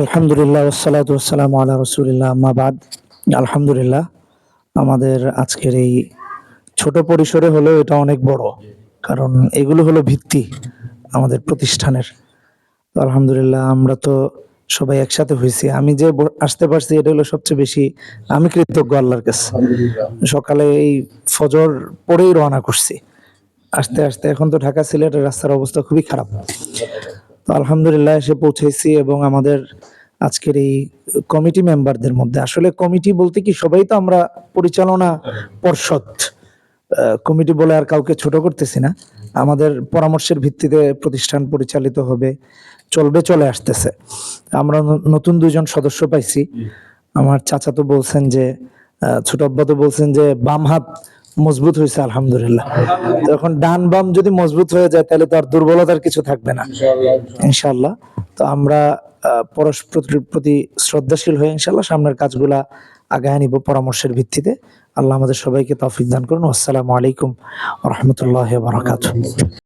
আলহামদুলিল্লাহ ওসালাতু ওসালাম আল্লাহ রসুলিল্লাহ আম্মাবাদ আলহামদুলিল্লাহ আমাদের আজকের এই ছোট পরিসরে হলেও এটা অনেক বড় কারণ এগুলো হলো ভিত্তি আমাদের প্রতিষ্ঠানের। তো আলহামদুলিল্লাহ আমরা তো সবাই একসাথে হয়েছি। আমি যে আসতে পারছি এটা হলো সবচেয়ে বেশি আমি কৃতজ্ঞ আল্লাহর কাছে। সকালে এই ফজর পরেই রওনা করছি। আস্তে আস্তে এখন তো ঢাকা সিলেটের রাস্তার অবস্থা খুবই খারাপ। আলহামদুলিল্লাহ এসে পৌঁছেছি এবং আমাদের আজকের এই কমিটি মেম্বারদের মধ্যে। আসলে কমিটি বলতে কি, সবাই তো আমরা পরিচালনা পর্ষদ। কমিটি বলে আর কাউকে ছোট করতেছি না। আমাদের পরামর্শের ভিত্তিতে প্রতিষ্ঠান পরিচালিত হবে, চলবে, চলে আসতেছে। আমরা নতুন দুজন সদস্য পাইছি। আমার চাচা তো বলছেন যে ছোট আব্বা তো বলছেন যে, বাম হাত মজবুত হয়েছে আলহামদুলিল্লাহ। তো এখন ডান বাম যদি মজবুত হয়ে যায় তাহলে তো আর দুর্বলতার কিছু থাকবে না। ইনশাল্লাহ তো আমরা পরস্পর প্রতি শ্রদ্ধাশীল হয়ে ইনশাল্লাহ সামনের কাজগুলা আগায় নিব পরামর্শের ভিত্তিতে। আল্লাহ আমাদের সবাইকে তফিক দান করুন। আসসালামু আলাইকুম রহমতুল্লাহ বারাকাতুহ।